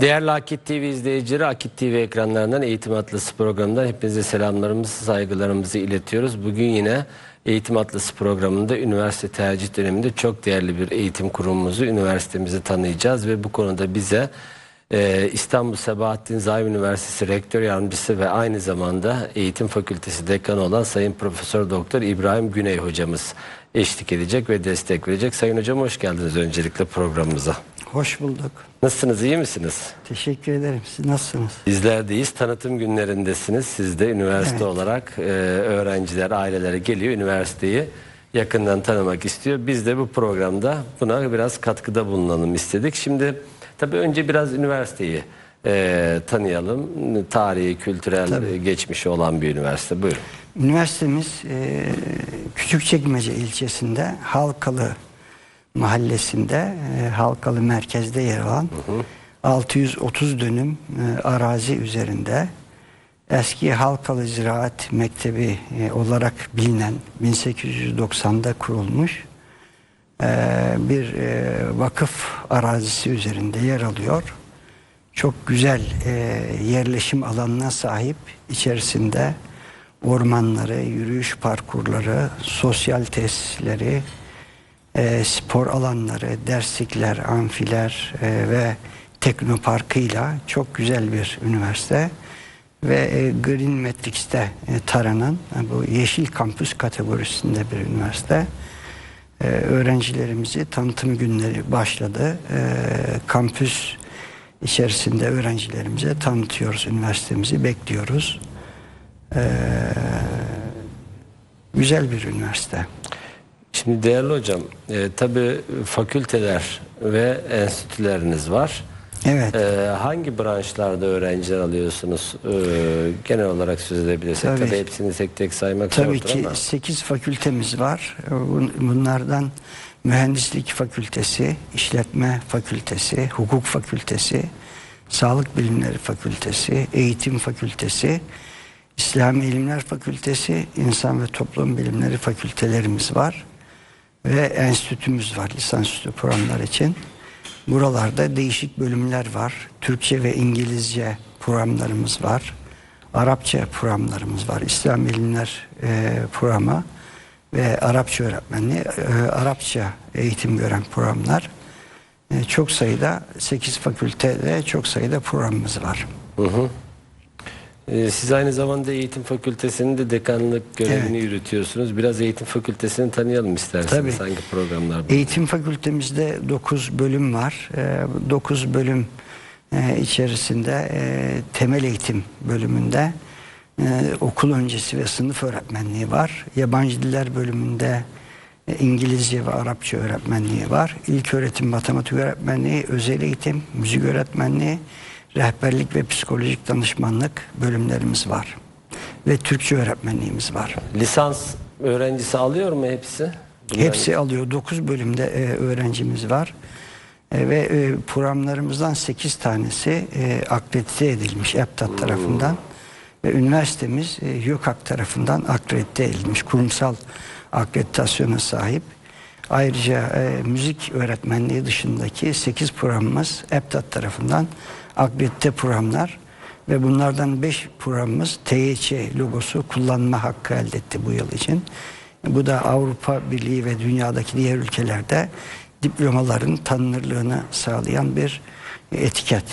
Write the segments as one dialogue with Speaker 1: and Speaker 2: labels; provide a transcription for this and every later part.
Speaker 1: Değerli Akit TV izleyicileri, Akit TV ekranlarından Eğitim Atlası programından hepinize selamlarımızı, saygılarımızı iletiyoruz. Bugün yine Eğitim Atlası programında üniversite tercih döneminde çok değerli bir eğitim kurumumuzu, üniversitemizi tanıyacağız ve bu konuda bize e, İstanbul Sabahattin Zaim Üniversitesi Rektör Yardımcısı ve aynı zamanda Eğitim Fakültesi Dekanı olan Sayın Profesör Doktor İbrahim Güney hocamız eşlik edecek ve destek verecek. Sayın hocam hoş geldiniz öncelikle programımıza.
Speaker 2: Hoş bulduk.
Speaker 1: Nasılsınız, iyi misiniz?
Speaker 2: Teşekkür ederim. Siz nasılsınız?
Speaker 1: Bizler deyiz. Tanıtım günlerindesiniz. Siz de üniversite
Speaker 2: Evet.
Speaker 1: olarak e, öğrenciler, ailelere geliyor. Üniversiteyi yakından tanımak istiyor. Biz de bu programda buna biraz katkıda bulunalım istedik. Şimdi tabii önce biraz üniversiteyi e, tanıyalım. Tarihi, kültürel e, geçmişi olan bir üniversite. Buyurun.
Speaker 2: Üniversitemiz e, Küçükçekmece ilçesinde Halkalı mahallesinde e, Halkalı merkezde yer alan 630 dönüm e, arazi üzerinde eski Halkalı Ziraat Mektebi e, olarak bilinen 1890'da kurulmuş e, bir e, vakıf arazisi üzerinde yer alıyor. Çok güzel e, yerleşim alanına sahip içerisinde ormanları, yürüyüş parkurları, sosyal tesisleri, e, spor alanları, derslikler, amfiler e, ve teknoparkıyla çok güzel bir üniversite ve e, Green Matrix'te e, taranan e, bu yeşil kampüs kategorisinde bir üniversite. E, öğrencilerimizi tanıtım günleri başladı. E, kampüs içerisinde öğrencilerimize tanıtıyoruz üniversitemizi, bekliyoruz. E, güzel bir üniversite.
Speaker 1: Şimdi değerli hocam, e, tabii fakülteler ve enstitüleriniz var.
Speaker 2: Evet.
Speaker 1: Ee, hangi branşlarda öğrenciler alıyorsunuz? Ee, genel olarak söz edebilirsek
Speaker 2: Tabii.
Speaker 1: tabii hepsini tek tek saymak
Speaker 2: Tabii
Speaker 1: zordur
Speaker 2: ki
Speaker 1: ama.
Speaker 2: 8 fakültemiz var. Bun- Bunlardan mühendislik fakültesi, işletme fakültesi, hukuk fakültesi, sağlık bilimleri fakültesi, eğitim fakültesi, İslami ilimler fakültesi, insan ve toplum bilimleri fakültelerimiz var. Ve enstitümüz var lisansüstü programlar için. Buralarda değişik bölümler var. Türkçe ve İngilizce programlarımız var. Arapça programlarımız var. İslam ilimler e, programı ve Arapça öğretmenliği, e, Arapça eğitim gören programlar. E, çok sayıda 8 fakültede çok sayıda programımız var.
Speaker 1: Ee, siz aynı zamanda eğitim fakültesinin de dekanlık görevini yürütüyorsunuz. Biraz eğitim fakültesini tanıyalım isterseniz.
Speaker 2: Tabii.
Speaker 1: Hangi programlar?
Speaker 2: Eğitim fakültemizde 9 bölüm var. 9 bölüm e, içerisinde e, temel eğitim bölümünde e, okul öncesi ve sınıf öğretmenliği var. Yabancı diller bölümünde e, İngilizce ve Arapça öğretmenliği var. İlk öğretim matematik öğretmenliği, özel eğitim, müzik öğretmenliği, rehberlik ve psikolojik danışmanlık bölümlerimiz var. Ve Türkçe öğretmenliğimiz var.
Speaker 1: Lisans öğrencisi alıyor mu hepsi? Bunlar-
Speaker 2: Hepsi alıyor. 9 bölümde e, öğrencimiz var. E, ve e, programlarımızdan 8 tanesi e, akredite edilmiş EPTAT tarafından. Ve üniversitemiz e, YÖKAK tarafından akredite edilmiş. Kurumsal akreditasyona sahip. Ayrıca e, müzik öğretmenliği dışındaki 8 programımız EPTAT tarafından akredite programlar ve bunlardan 5 programımız TYÇ logosu kullanma hakkı elde etti bu yıl için. Bu da Avrupa Birliği ve dünyadaki diğer ülkelerde diplomaların tanınırlığını sağlayan bir etiket.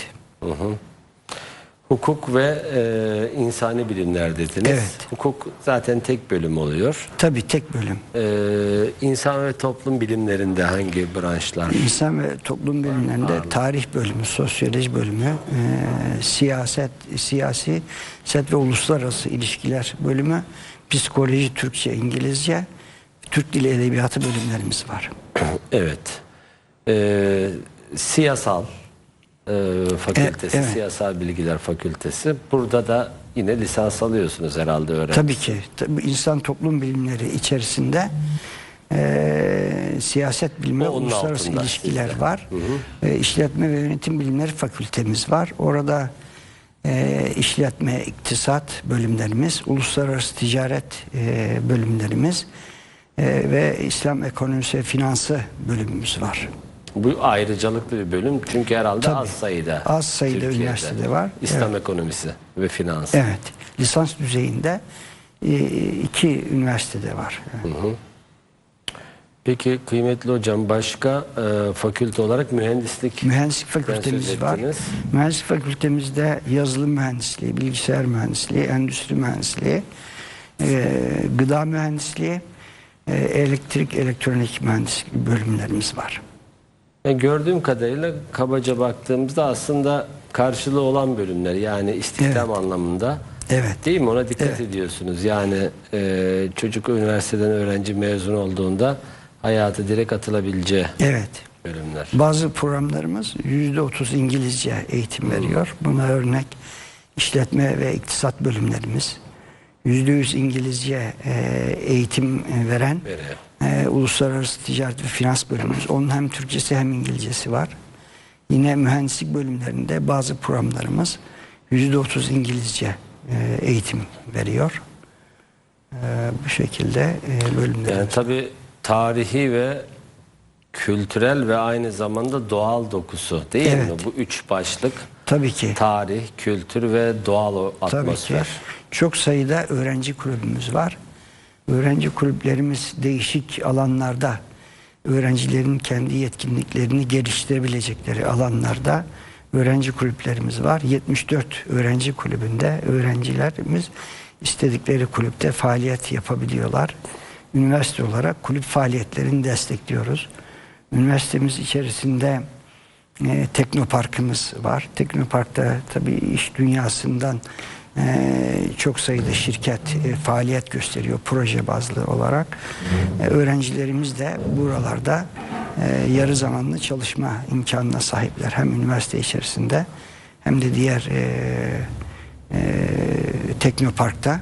Speaker 1: Hukuk ve e, insani bilimler dediniz.
Speaker 2: Evet.
Speaker 1: Hukuk zaten tek bölüm oluyor.
Speaker 2: Tabii tek bölüm.
Speaker 1: Ee, insan ve toplum bilimlerinde hangi branşlar?
Speaker 2: İnsan ve toplum bilimlerinde tarih bölümü, sosyoloji bölümü, e, siyaset, siyasi, siyaset ve uluslararası ilişkiler bölümü, psikoloji, Türkçe, İngilizce, Türk Dili Edebiyatı bölümlerimiz var.
Speaker 1: Evet. Ee, siyasal e, fakültesi,
Speaker 2: E, evet.
Speaker 1: siyasal bilgiler fakültesi. Burada da yine lisans alıyorsunuz herhalde öğrenci.
Speaker 2: Tabii ki. Tabii insan toplum bilimleri içerisinde e, siyaset bilimi, uluslararası ilişkiler
Speaker 1: sizde.
Speaker 2: var. E, işletme ve yönetim bilimleri fakültemiz var. Orada e, işletme, iktisat bölümlerimiz, uluslararası ticaret e, bölümlerimiz e, ve İslam ekonomisi ve finansı bölümümüz var.
Speaker 1: Bu ayrıcalıklı bir bölüm çünkü herhalde
Speaker 2: Tabii.
Speaker 1: az sayıda.
Speaker 2: Az sayıda
Speaker 1: Türkiye'de.
Speaker 2: üniversitede var.
Speaker 1: İslam ekonomisi ve finans.
Speaker 2: Evet. Lisans düzeyinde e, iki üniversitede var.
Speaker 1: Peki kıymetli hocam başka e, fakülte olarak mühendislik
Speaker 2: Mühendislik fakültemiz var. Mühendislik fakültemizde yazılım mühendisliği, bilgisayar mühendisliği, endüstri mühendisliği, e, gıda mühendisliği, e, elektrik, elektronik mühendisliği bölümlerimiz var.
Speaker 1: Yani gördüğüm kadarıyla kabaca baktığımızda aslında karşılığı olan bölümler yani istihdam anlamında.
Speaker 2: Evet.
Speaker 1: Değil mi? Ona dikkat
Speaker 2: Evet.
Speaker 1: ediyorsunuz. Yani e, çocuk üniversiteden öğrenci mezun olduğunda hayata direkt atılabileceği
Speaker 2: Evet.
Speaker 1: bölümler.
Speaker 2: Bazı programlarımız %30 İngilizce eğitim veriyor. Buna örnek işletme ve iktisat bölümlerimiz. %100 İngilizce e, eğitim veren e, uluslararası ticaret ve finans bölümümüz. Onun hem Türkçesi hem İngilizcesi var. Yine mühendislik bölümlerinde bazı programlarımız %30 İngilizce e, eğitim veriyor. E, bu şekilde e, bölümler.
Speaker 1: Yani tabii tarihi ve kültürel ve aynı zamanda doğal dokusu değil mi?
Speaker 2: Evet.
Speaker 1: Bu üç başlık
Speaker 2: Tabii ki.
Speaker 1: tarih, kültür ve doğal o
Speaker 2: Tabii ki.
Speaker 1: atmosfer.
Speaker 2: Çok sayıda öğrenci kulübümüz var. Öğrenci kulüplerimiz değişik alanlarda öğrencilerin kendi yetkinliklerini geliştirebilecekleri alanlarda öğrenci kulüplerimiz var. 74 öğrenci kulübünde öğrencilerimiz istedikleri kulüpte faaliyet yapabiliyorlar. Üniversite olarak kulüp faaliyetlerini destekliyoruz. Üniversitemiz içerisinde e, teknoparkımız var. Teknoparkta tabii iş dünyasından e, çok sayıda şirket e, faaliyet gösteriyor proje bazlı olarak. E, öğrencilerimiz de buralarda e, yarı zamanlı çalışma imkanına sahipler. Hem üniversite içerisinde hem de diğer e, e, teknoparkta.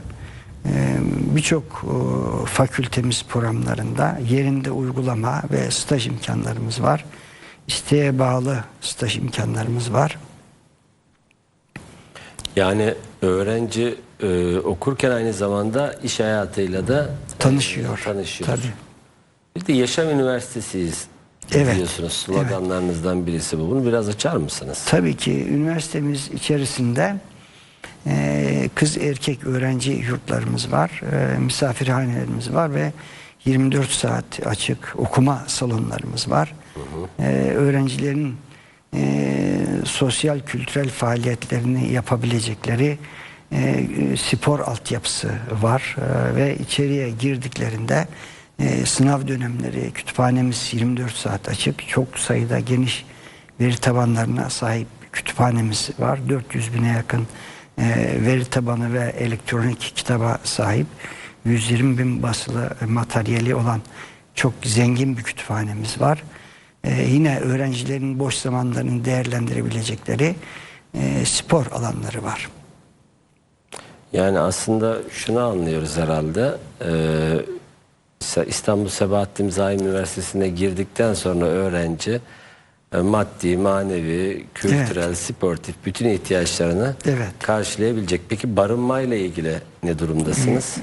Speaker 2: Ee, Birçok e, fakültemiz programlarında yerinde uygulama ve staj imkanlarımız var. İsteğe bağlı staj imkanlarımız var.
Speaker 1: Yani öğrenci e, okurken aynı zamanda iş hayatıyla da e,
Speaker 2: Tanışıyor.
Speaker 1: tanışıyor.
Speaker 2: Tabii.
Speaker 1: Bir de Yaşam Üniversitesiyiz
Speaker 2: Evet.
Speaker 1: diyorsunuz. Sloganlarınızdan birisi bu. Bunu biraz açar mısınız?
Speaker 2: Tabii ki üniversitemiz içerisinde e, kız erkek öğrenci yurtlarımız var, e, misafirhanelerimiz var ve 24 saat açık okuma salonlarımız var. E, öğrencilerin e, sosyal kültürel faaliyetlerini yapabilecekleri e, spor altyapısı var ve içeriye girdiklerinde sınav dönemleri kütüphanemiz 24 saat açık. Çok sayıda geniş veri tabanlarına sahip kütüphanemiz var. 400 bine yakın veri tabanı ve elektronik kitaba sahip. 120 bin basılı materyali olan çok zengin bir kütüphanemiz var. E, yine öğrencilerin boş zamanlarını değerlendirebilecekleri e, spor alanları var.
Speaker 1: Yani aslında şunu anlıyoruz herhalde. İstanbul Sebahattin Zaim Üniversitesi'ne girdikten sonra öğrenci e, maddi, manevi, kültürel, sportif bütün ihtiyaçlarını
Speaker 2: Evet.
Speaker 1: karşılayabilecek. Peki barınmayla ilgili ne durumdasınız?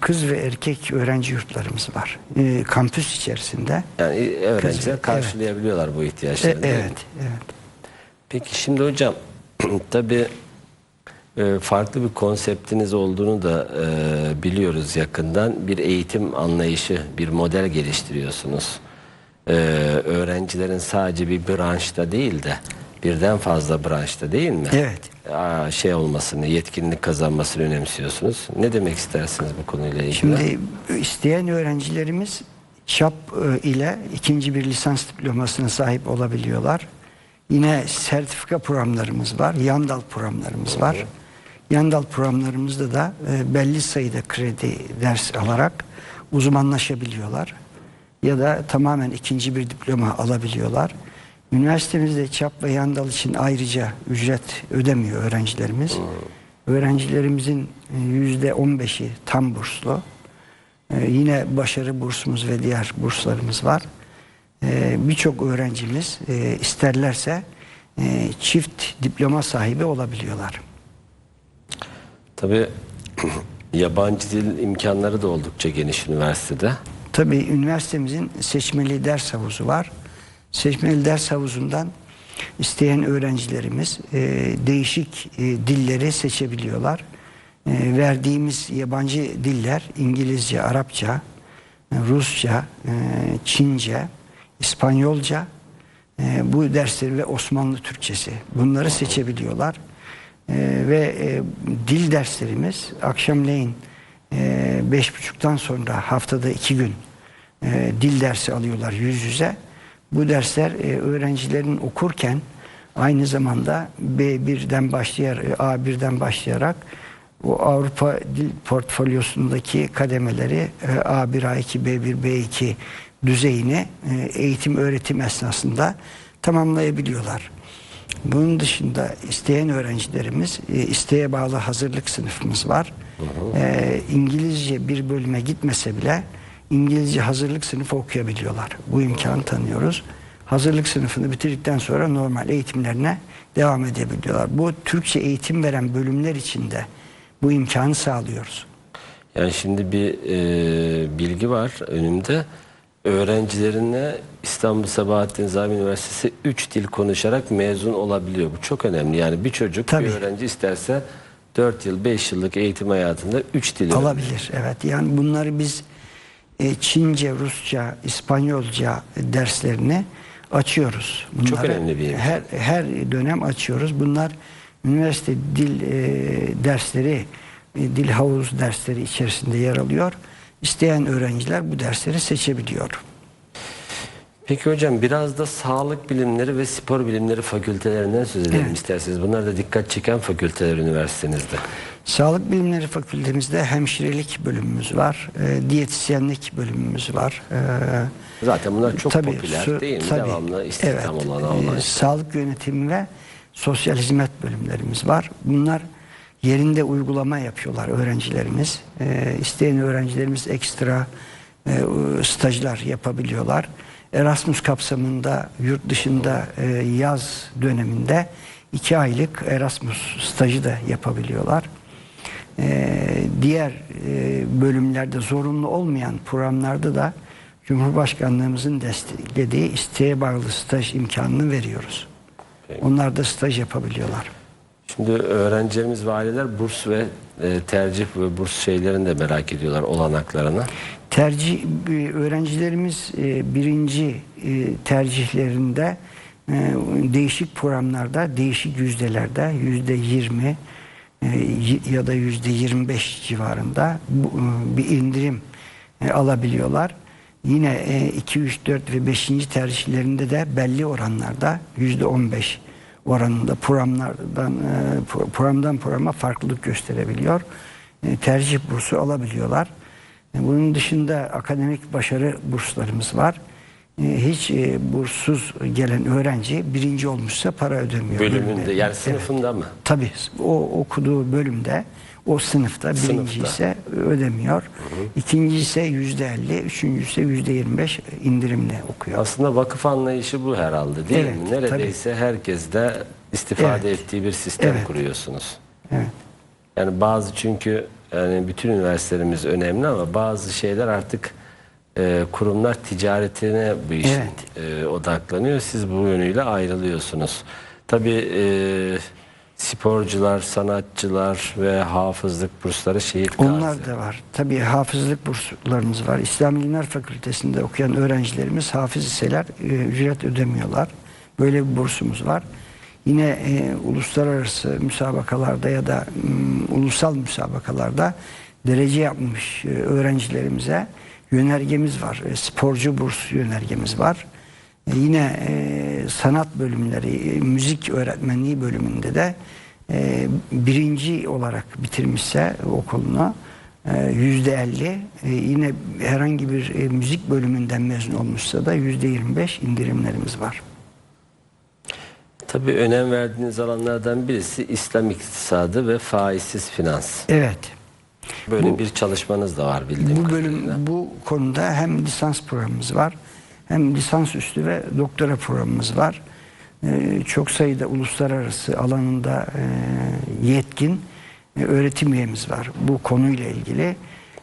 Speaker 2: Kız ve erkek öğrenci yurtlarımız var. E, kampüs içerisinde.
Speaker 1: Yani öğrenciler
Speaker 2: evet.
Speaker 1: karşılayabiliyorlar bu
Speaker 2: E,
Speaker 1: ihtiyaçları. mi?
Speaker 2: evet, evet.
Speaker 1: Peki şimdi hocam tabii e, farklı bir konseptiniz olduğunu da e, biliyoruz yakından. Bir eğitim anlayışı, bir model geliştiriyorsunuz. E, öğrencilerin sadece bir branşta değil de birden fazla branşta değil mi?
Speaker 2: Evet.
Speaker 1: Aa, şey olmasını, yetkinlik kazanmasını önemsiyorsunuz. Ne demek istersiniz bu konuyla ilgili?
Speaker 2: Şimdi isteyen öğrencilerimiz ÇAP e, ile ikinci bir lisans diplomasına sahip olabiliyorlar. Yine sertifika programlarımız var, Yandal programlarımız var. Yandal programlarımızda da e, belli sayıda kredi ders alarak uzmanlaşabiliyorlar. Ya da tamamen ikinci bir diploma alabiliyorlar. Üniversitemizde ÇAP ve Yandal için ayrıca ücret ödemiyor öğrencilerimiz. Öğrencilerimizin e, yüzde on beşi tam burslu. Ee, yine başarı bursumuz ve diğer burslarımız var. Ee, Birçok öğrencimiz e, isterlerse e, çift diploma sahibi olabiliyorlar.
Speaker 1: Tabii yabancı dil imkanları da oldukça geniş üniversitede.
Speaker 2: Tabii üniversitemizin seçmeli ders havuzu var. Seçmeli ders havuzundan isteyen öğrencilerimiz e, değişik e, dilleri seçebiliyorlar. E, verdiğimiz yabancı diller İngilizce, Arapça, e, Rusça, e, Çince, İspanyolca e, bu dersleri ve Osmanlı Türkçesi bunları seçebiliyorlar. E, ve e, dil derslerimiz akşamleyin e, beş buçuktan sonra haftada iki gün e, dil dersi alıyorlar yüz yüze. Bu dersler e, öğrencilerin okurken aynı zamanda B1'den başlayarak A1'den başlayarak o Avrupa dil portfolyosundaki kademeleri e, A1, A2, B1, B2 düzeyine e, eğitim öğretim esnasında tamamlayabiliyorlar. Bunun dışında isteyen öğrencilerimiz e, isteğe bağlı hazırlık sınıfımız var. E, İngilizce bir bölüme gitmese bile İngilizce hazırlık sınıfı okuyabiliyorlar. Bu imkanı tanıyoruz. Hazırlık sınıfını bitirdikten sonra normal eğitimlerine devam edebiliyorlar. Bu Türkçe eğitim veren bölümler içinde bu imkanı sağlıyoruz.
Speaker 1: Yani şimdi bir e, bilgi var önümde. Öğrencilerine İstanbul Sabahattin Zaim Üniversitesi 3 dil konuşarak mezun olabiliyor. Bu çok önemli. Yani bir çocuk,
Speaker 2: Tabii.
Speaker 1: bir öğrenci isterse 4 yıl, 5 yıllık eğitim hayatında 3 dil.
Speaker 2: Alabilir. Evet. Yani bunları biz e, Çince, Rusça, İspanyolca derslerini açıyoruz.
Speaker 1: Çok
Speaker 2: Bunları
Speaker 1: önemli bir imkan.
Speaker 2: her her dönem açıyoruz. Bunlar üniversite dil e, dersleri, e, dil havuz dersleri içerisinde yer alıyor. İsteyen öğrenciler bu dersleri seçebiliyor.
Speaker 1: Peki hocam biraz da sağlık bilimleri ve spor bilimleri fakültelerinden söz edelim
Speaker 2: Evet.
Speaker 1: isterseniz. Bunlar da dikkat çeken fakülteler üniversitenizde.
Speaker 2: Sağlık Bilimleri Fakültemizde hemşirelik bölümümüz var, e, diyetisyenlik bölümümüz var. E,
Speaker 1: Zaten bunlar çok
Speaker 2: Tabii,
Speaker 1: popüler
Speaker 2: su-
Speaker 1: değil mi?
Speaker 2: tabii.
Speaker 1: Devamlı istihdam
Speaker 2: Evet.
Speaker 1: olan olan şeyler.
Speaker 2: Sağlık yönetimi ve sosyal hizmet bölümlerimiz var. Bunlar yerinde uygulama yapıyorlar öğrencilerimiz. Ee, isteyen öğrencilerimiz ekstra e, stajlar yapabiliyorlar. Erasmus kapsamında yurt dışında e, yaz döneminde iki aylık Erasmus stajı da yapabiliyorlar. Ee, diğer e, bölümlerde zorunlu olmayan programlarda da Cumhurbaşkanlığımızın desteklediği isteğe bağlı staj imkanını veriyoruz.
Speaker 1: Peki.
Speaker 2: Onlar da staj yapabiliyorlar.
Speaker 1: Şimdi öğrencilerimiz ve aileler burs ve e, tercih ve burs şeylerini de merak ediyorlar olanaklarını.
Speaker 2: Tercih e, öğrencilerimiz e, birinci tercihlerinde değişik programlarda, değişik yüzdelerde yüzde yirmi ya da yüzde yirmi beş civarında bir indirim alabiliyorlar. Yine e, 2, 3, 4 ve 5. tercihlerinde de belli oranlarda yüzde 15 oranında programlardan e, pro- programdan programa farklılık gösterebiliyor. E, tercih bursu alabiliyorlar. E, Bunun dışında akademik başarı burslarımız var. Hiç burssuz gelen öğrenci birinci olmuşsa para ödemiyor.
Speaker 1: Bölümünde yani
Speaker 2: Evet.
Speaker 1: sınıfında mı?
Speaker 2: Tabii o okuduğu bölümde o sınıfta birinci
Speaker 1: Sınıfta.
Speaker 2: ise ödemiyor. İkinci ise yüzde elli, üçüncü ise yüzde yirmi beş indirimle okuyor.
Speaker 1: Aslında vakıf anlayışı bu herhalde değil
Speaker 2: Evet,
Speaker 1: mi? Neredeyse herkes de istifade
Speaker 2: Evet.
Speaker 1: ettiği bir sistem
Speaker 2: Evet.
Speaker 1: kuruyorsunuz.
Speaker 2: Evet.
Speaker 1: Yani bazı çünkü yani bütün üniversitelerimiz önemli ama bazı şeyler artık e, kurumlar ticaretine bu işin e, odaklanıyor. Siz bu yönüyle ayrılıyorsunuz. Tabii e, sporcular, sanatçılar ve hafızlık bursları şehit gazi.
Speaker 2: Onlar da var. Tabii hafızlık burslarımız var. İslam İlimler Fakültesi'nde okuyan öğrencilerimiz hafız iseler e, ücret ödemiyorlar. Böyle bir bursumuz var. Yine e, uluslararası müsabakalarda ya da mm, ulusal müsabakalarda derece yapmış e, öğrencilerimize yönergemiz var. E, sporcu burs yönergemiz var. E, yine e, sanat bölümleri, e, müzik öğretmenliği bölümünde de e, birinci olarak bitirmişse okulunu e, yüzde elli yine herhangi bir e, müzik bölümünden mezun olmuşsa da yüzde yirmi beş indirimlerimiz var.
Speaker 1: Tabii önem verdiğiniz alanlardan birisi İslam iktisadı ve faizsiz finans.
Speaker 2: Evet.
Speaker 1: Böyle
Speaker 2: Bu-
Speaker 1: bir çalışmanız da var bildiğim
Speaker 2: Bu bölüm
Speaker 1: kadarıyla.
Speaker 2: bu konuda hem lisans programımız var hem lisans üstü ve doktora programımız var. Ee, çok sayıda uluslararası alanında e, yetkin e, öğretim üyemiz var bu konuyla ilgili.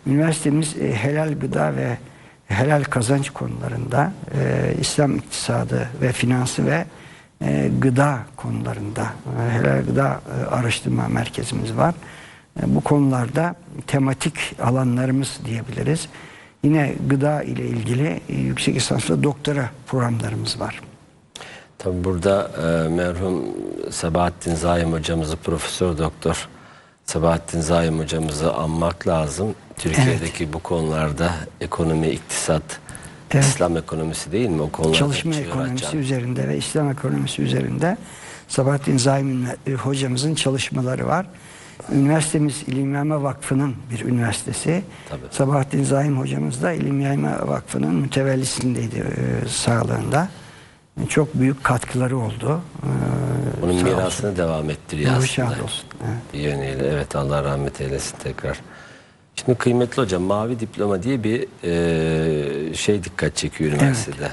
Speaker 2: Üniversitemiz e, helal gıda ve helal kazanç konularında, İslam iktisadı ve finansı ve gıda konularında helal gıda araştırma merkezimiz var. Bu konularda tematik alanlarımız diyebiliriz. Yine gıda ile ilgili e, yüksek lisanslı doktora programlarımız var.
Speaker 1: Tabi burada e, merhum Sabahattin Zaim hocamızı, Profesör Doktor Sabahattin Zaim hocamızı anmak lazım. Türkiye'deki bu konularda ekonomi, iktisat,
Speaker 2: Evet.
Speaker 1: İslam ekonomisi değil mi? O konularda
Speaker 2: Çalışma ekonomisi
Speaker 1: açan.
Speaker 2: üzerinde ve İslam ekonomisi üzerinde Sabahattin Zaim e, hocamızın çalışmaları var. Üniversitemiz İlim Yayma Vakfı'nın bir üniversitesi.
Speaker 1: Tabii.
Speaker 2: Sabahattin Zaim hocamız da İlim Yayma Vakfı'nın mütevellisindeydi e, sağlığında. E, Çok büyük katkıları oldu. E,
Speaker 1: Bunun mirasını
Speaker 2: olsun.
Speaker 1: devam ettiriyor
Speaker 2: Ruhu
Speaker 1: aslında.
Speaker 2: olsun. Evet.
Speaker 1: Bir yönüyle. Evet Allah rahmet eylesin tekrar. Şimdi kıymetli hocam mavi diploma diye bir e, şey dikkat çekiyor üniversitede.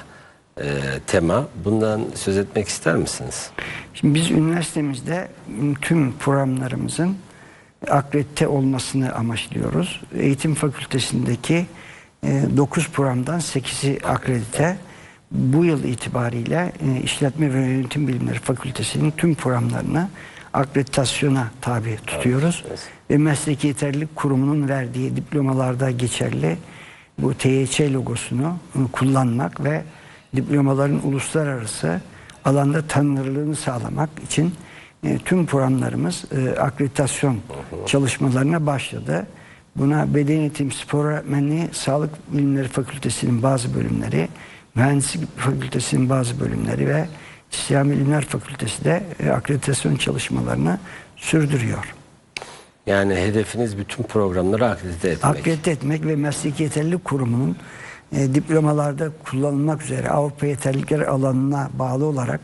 Speaker 1: E, tema. Bundan söz etmek ister misiniz?
Speaker 2: Şimdi biz üniversitemizde tüm programlarımızın akredite olmasını amaçlıyoruz. Eğitim fakültesindeki 9 programdan 8'i akredite. Bu yıl itibariyle e, İşletme ve Yönetim Bilimleri Fakültesinin tüm programlarını akreditasyona tabi tutuyoruz.
Speaker 1: evet.
Speaker 2: Ve Mesleki Yeterlilik Kurumu'nun verdiği diplomalarda geçerli bu TYÇ logosunu e, kullanmak ve diplomaların uluslararası alanda tanınırlığını sağlamak için e, tüm programlarımız e, akreditasyon çalışmalarına başladı. Buna beden eğitim, spor öğretmenliği, sağlık bilimleri fakültesinin bazı bölümleri, mühendislik fakültesinin bazı bölümleri ve İslam Bilimler Fakültesi de e, akreditasyon çalışmalarını sürdürüyor.
Speaker 1: Yani hedefiniz bütün programları akredite etmek.
Speaker 2: Akredite etmek ve Mesleki Yeterlilik Kurumu'nun e, diplomalarda kullanılmak üzere Avrupa Yeterlilikler alanına bağlı olarak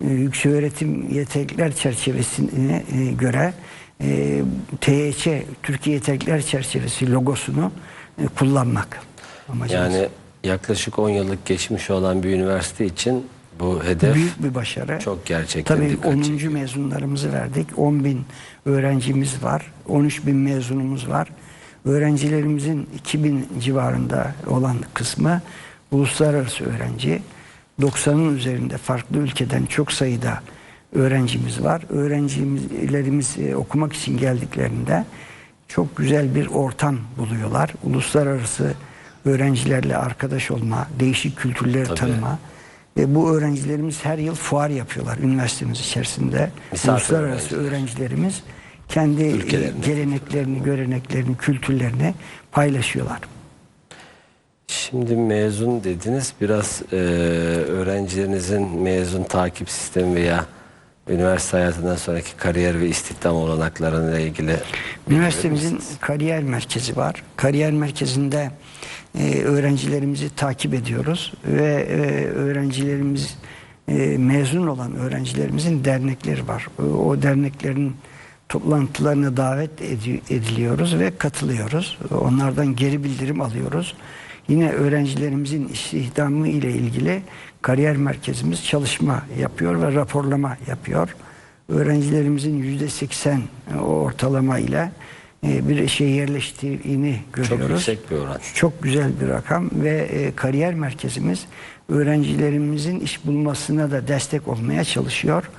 Speaker 2: yüksek öğretim yeterlilikler çerçevesine e, göre e, TYÇ Türkiye Yeterlilikler Çerçevesi logosunu e, kullanmak amacımız.
Speaker 1: Yani yaklaşık 10 yıllık geçmiş olan bir üniversite için bu hedef
Speaker 2: büyük bir başarı.
Speaker 1: çok gerçekten
Speaker 2: Tabii
Speaker 1: dikkat
Speaker 2: 10.
Speaker 1: çekiyor.
Speaker 2: mezunlarımızı verdik. 10 bin öğrencimiz var. 13 bin mezunumuz var. Öğrencilerimizin 2000 civarında olan kısmı uluslararası öğrenci. 90'ın üzerinde farklı ülkeden çok sayıda öğrencimiz var. Öğrencilerimiz e, okumak için geldiklerinde çok güzel bir ortam buluyorlar. Uluslararası öğrencilerle arkadaş olma, değişik kültürleri
Speaker 1: Tabii.
Speaker 2: tanıma, ve bu öğrencilerimiz her yıl fuar yapıyorlar üniversitemiz içerisinde.
Speaker 1: Misafir
Speaker 2: Uluslararası
Speaker 1: öğrenciler.
Speaker 2: öğrencilerimiz kendi geleneklerini, göreneklerini, kültürlerini paylaşıyorlar.
Speaker 1: Şimdi mezun dediniz. Biraz e, öğrencilerinizin mezun takip sistemi veya üniversite hayatından sonraki kariyer ve istihdam olanaklarıyla ilgili
Speaker 2: Üniversitemizin kariyer merkezi var. Kariyer merkezinde e, öğrencilerimizi takip ediyoruz ve e, öğrencilerimiz e, mezun olan öğrencilerimizin dernekleri var. O, o derneklerin toplantılarına davet edi- ediliyoruz ve katılıyoruz. Onlardan geri bildirim alıyoruz. Yine öğrencilerimizin istihdamı ile ilgili kariyer merkezimiz çalışma yapıyor ve raporlama yapıyor. Öğrencilerimizin yüzde seksen ortalama ile e, bir işe yerleştiğini
Speaker 1: çok
Speaker 2: görüyoruz.
Speaker 1: yüksek bir oran.
Speaker 2: Çok güzel bir rakam ve e, kariyer merkezimiz öğrencilerimizin iş bulmasına da destek olmaya çalışıyor.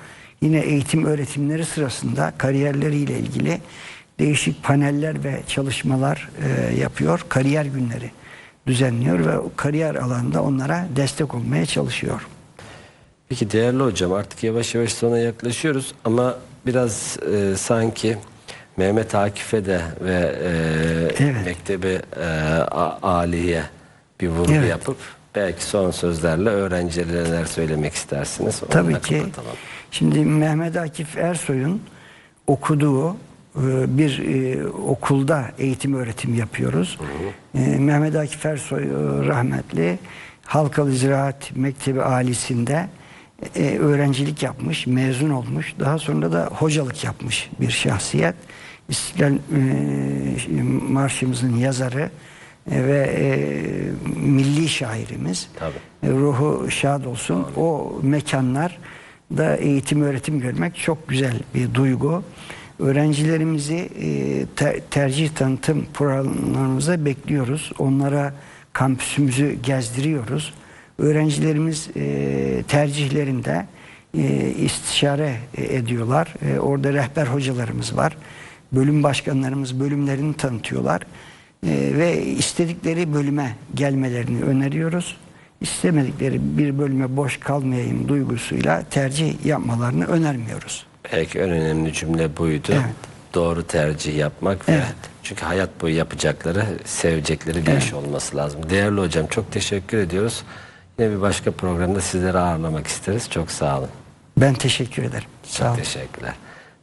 Speaker 2: Yine eğitim öğretimleri sırasında kariyerleriyle ilgili değişik paneller ve çalışmalar e, yapıyor. Kariyer günleri düzenliyor ve kariyer alanında onlara destek olmaya çalışıyor.
Speaker 1: Peki değerli hocam artık yavaş yavaş sona yaklaşıyoruz ama biraz e, sanki Mehmet Akif'e de ve e,
Speaker 2: Evet.
Speaker 1: mektebe e, aliye bir vurgu
Speaker 2: Evet.
Speaker 1: yapıp belki son sözlerle öğrencilere neler söylemek istersiniz?
Speaker 2: Tabii ki.
Speaker 1: kapatalım.
Speaker 2: Şimdi Mehmet Akif Ersoy'un okuduğu bir e, okulda eğitim öğretim yapıyoruz. E, Mehmet Akif Ersoy e, rahmetli Halkalı Ziraat Mektebi Alisi'nde e, öğrencilik yapmış, mezun olmuş. Daha sonra da hocalık yapmış bir şahsiyet. İstiklal e, Marşımızın yazarı e, ve e, milli şairimiz.
Speaker 1: Tabii.
Speaker 2: E, ruhu şad olsun. O mekanlar da eğitim öğretim görmek çok güzel bir duygu. Öğrencilerimizi e, te- tercih tanıtım programlarımıza bekliyoruz. Onlara kampüsümüzü gezdiriyoruz. Öğrencilerimiz e, tercihlerinde e, istişare ediyorlar. Orada rehber hocalarımız var. Bölüm başkanlarımız bölümlerini tanıtıyorlar. Ve istedikleri bölüme gelmelerini öneriyoruz. İstemedikleri bir bölüme boş kalmayayım duygusuyla tercih yapmalarını önermiyoruz.
Speaker 1: Belki en önemli cümle buydu.
Speaker 2: Evet.
Speaker 1: Doğru tercih yapmak ve
Speaker 2: Evet.
Speaker 1: çünkü hayat boyu yapacakları, sevecekleri bir iş olması lazım. Değerli hocam çok teşekkür ediyoruz. Yine bir başka programda sizleri ağırlamak isteriz. Çok sağ olun.
Speaker 2: Ben teşekkür ederim. Sağ olun.
Speaker 1: Teşekkürler.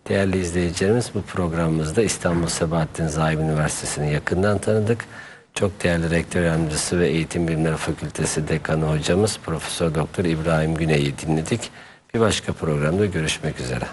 Speaker 1: Değerli izleyicilerimiz bu programımızda İstanbul Sabahattin Zaim Üniversitesi'ni yakından tanıdık. Çok değerli rektör yardımcısı ve eğitim bilimleri fakültesi dekanı hocamız Profesör Doktor İbrahim Güney'i dinledik. Bir başka programda görüşmek üzere.